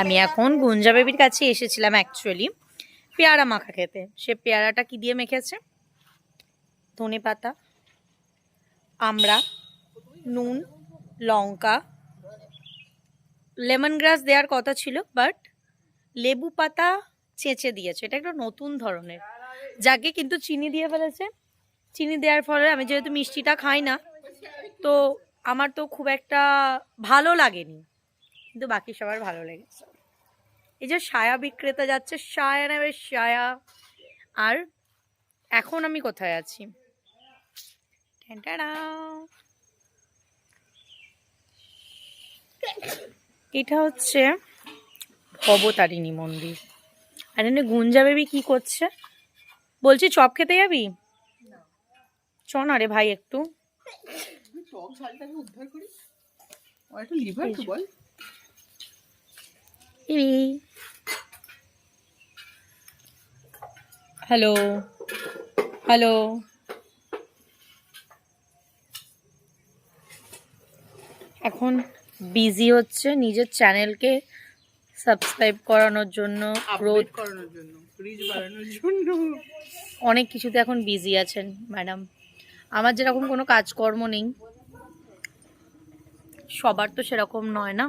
আমি এখন গুঞ্জা বেবির কাছে এসেছিলাম অ্যাকচুয়ালি পেয়ারা মাখা খেতে। সে পেয়ারাটা কি দিয়ে মেখেছে? ধনে পাতা, আমড়া, নুন, লঙ্কা, লেমন গ্রাস দেওয়ার কথা ছিল বাট লেবু পাতা চেঁচে দিয়েছে। এটা একটা নতুন ধরনের। যাকে কিন্তু চিনি দিয়ে ফেলেছে। চিনি দেওয়ার ফলে আমি যেহেতু মিষ্টিটা খাই না, তো আমার তো খুব একটা ভালো লাগেনি। কিন্তু বাকি সবার ভালো লেগেছে। এই যে সায়া বিক্রেতা যাচ্ছে সায়া নেবে সায়া। আর এখন আমি কোথায় আছি? এটা হচ্ছে ভবতারিণী মন্দির। আর এখানে গুঞ্জা বেবি কি করছে? বলছি চপ খেতে যাবি? চ না রে ভাই একটু। টক ঝালটাকে উদ্ধার করি আর একটু লিভার তো বল। হ্যালো হ্যালো এখন বিজি হচ্ছে নিজের চ্যানেলকে সাবস্ক্রাইব করানোর জন্য আপডেট করানোর জন্য রিচ বাড়ানোর জন্য। অনেক কিছুতে এখন বিজি আছেন ম্যাডাম আমার যেরকম কোনো কাজকর্ম নেই সবার তো সেরকম নয় না?